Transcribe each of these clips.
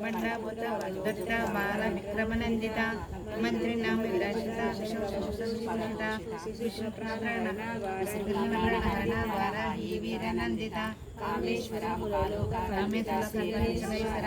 మండభూత వద్దత్త బాల విక్రమనందిత మంత్రినామ విరాజిత విశ్వసంస్థిత విశ్వప్రాణ వారాహి వీరనందిత కామేశ్వర ములాలోక రామేశ్వర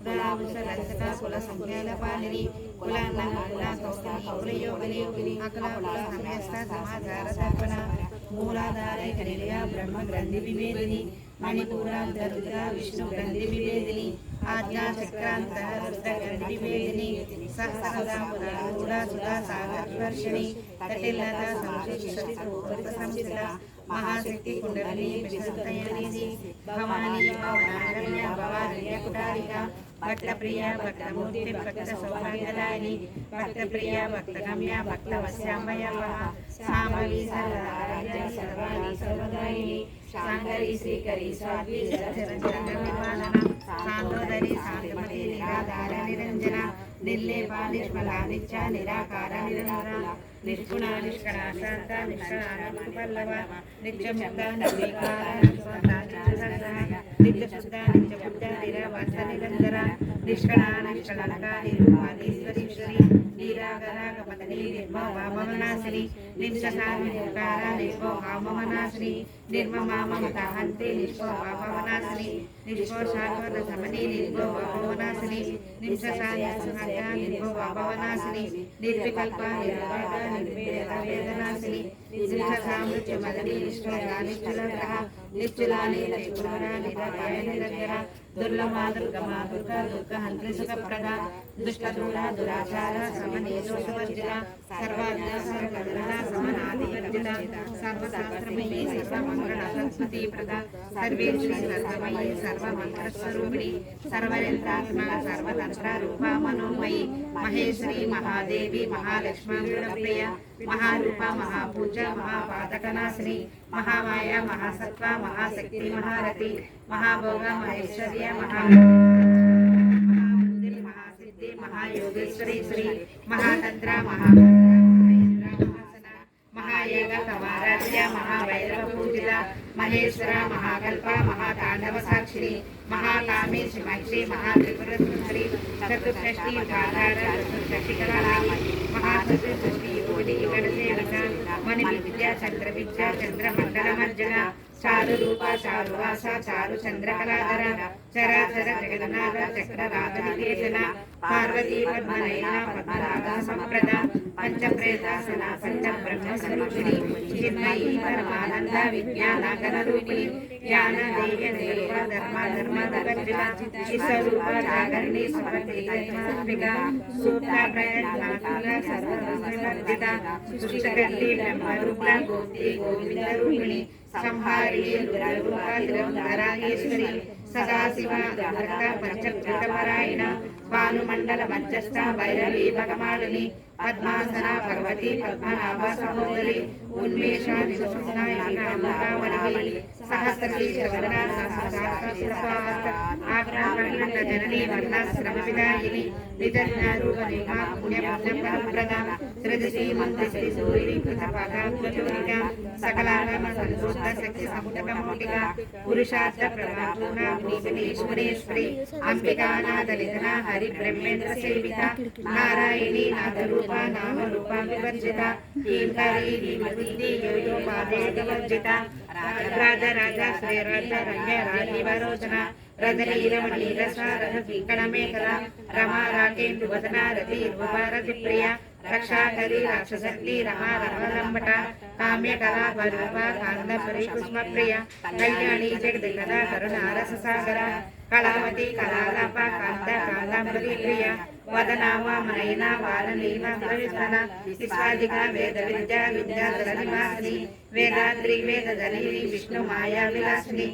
కులాంశ కుల పాలిని కులాన్న కౌస్తని కులయోగిని కుల సమయస్థ సమాచార తర్పణ కనిలయ బ్రహ్మ గ్రంథి వివేదిని మణిపూరాంతరుద్ర విష్ణు గ్రంథి వివేదిని ఆజ్ఞా చక్రాంత గ్రంథి వివేదిని సహస్రూఢ సుధా సంశిష్ట మహాశక్తి కుండలిని విశుద్ధయనిధి భవానీ భవనాగమ్య భవానీ కుటారిక భక్త ప్రియ భక్త మూర్తి భక్త సౌభాగ్యదాయిని భక్త సామవి సర్వరాజ్య సర్వాణి సర్వదాయిని శాంకరి శ్రీకరి స్వామి సాందోదరి నిరాధార నిరంజన నిర్లేప నిష్మల నిత్య నిరాకార నిరంజన నిర్గుణ నిష్కళ శాంత నిష్కళ పల్లవ నిత్యముక్త నిర్వికార నిత్యశుద్ధ నిత్యబుద్ధ నిరవస నిరంతర నిష్కళ నిష్కళంక నిరూపాధీశ్వరీశ్వరి నీరాగరాగపతని నిర్మోహామనాశిని నింససామికార నిర్మోహామనాశిని నిర్మమామమతహంతి నిష్మోహామనాశిని నిష్కోశాశ్వత సమని నిర్వికల్ప నిర్వాద నిశ్చలాని నిపుణర నిరపాయ నిరగ్ర దుర్లభా దుర్గమా దుర్గ దుర్గ హంత్రి సుఖప్రద దుష్ట దురాచార సమనే సర్వాజ్ఞ సర్వగణ సర్వశాస్త్రమయీ సర్వమంగళ ప్రద సర్వేశ్వరి సర్వమయీ సర్వమంత్రస్వరూపిణి సర్వయంత్రాత్మ సర్వతంత్ర రూపా మహేశ్వరి మహాదేవి మహాలక్ష్మీప్రియ మహారూప మహాపూజ మహాపాతకనాశిని మహామాయ మహాసత్వ మహాశక్తి మహారథి మహాభోగ మహేశ్వర్య మహా మహాబుద్ధి మహాసిద్ధి మహాయోగేశ్వరి శ్రీ మహాతంత్ర మహా మహాయోగ కమారాధ్య మహాభైరవ పూజిత మహేశ్వర మహాకల్ప మహాతాండవ సాక్షిని మహాకామి శ్రీమక్షి మహాత్రిపుర సుందరి చతుర్షష్టి మహాధార చతుర్షష్టి కళామణి మహాచతుర్షష్టి యోగి యుగడ మణి విద్య చంద్ర విద్య చంద్ర మండల మర్జన చారు రూప చారు వాస చారు చంద్రకళాధర చరాచర జగన్నాథ చక్ర రాధనికేతన పార్వతీ పద్మనయన పద్మరాగ సంప్రద పంచప్రేతాసన పంచ బ్రహ్మ స్వరూపిణి చిన్మయీ పరమానంద విజ్ఞానాగర రూపిణి జ్ఞాన దేయ దేవ ధర్మ ధర్మ ధర్మిక విశ్వరూప జాగరణి స్మృతిక సూక్త ప్రయత్నాత్మక సర్వవర్జిత సృష్టకర్తి బ్రహ్మరూప గోప్తి గోవింద రూపిణి సంహారి రుద్రరూపరాహేశ్వరి సదాశివ భక్త పంచభూతపరాయణ భానుమండల మధ్యస్థ భైరవి భగమాలిని పద్మాసన భగవతి పద్మనాభ సహోదరి ఉన్మేషాది జననీ వర్ణాశ్రమ విదాయిని నిమా పుణ్య పుణ్యప్రద సంతోష శక్తి పురుషార్థ ప్రమాణ అంబికానాథ నిధన హరి బ్రహ్మేంద్ర సేవిత నారాయణి నాథరూప నామ రూప వివర్జిత హీంకారి యోయో యోయోపాదేవర్జిత రాజ రాజ శ్రీ రాజ రంగ రాజీవరోచన రథనీరమణీరస రథ కీకణ రమా రాకేందు వదన రతి రూపారతి ప్రియ రక్షాకలి రాక్షసక్తి రమారమలంబట కామ్య కళా పరూప కాందపరి కుస్మప్రియ కళ్యాణి జగదిగద కరుణారస సాగర కళావతి కళాలాప కాంత కాంతామృతి ప్రియ వదనామనయన వాలనీన ప్రవిధన విశ్వాదిక వేద విద్యా విద్యాధర నివాసిని వేదాద్రి వేదధని విష్ణు మాయా విలాసిని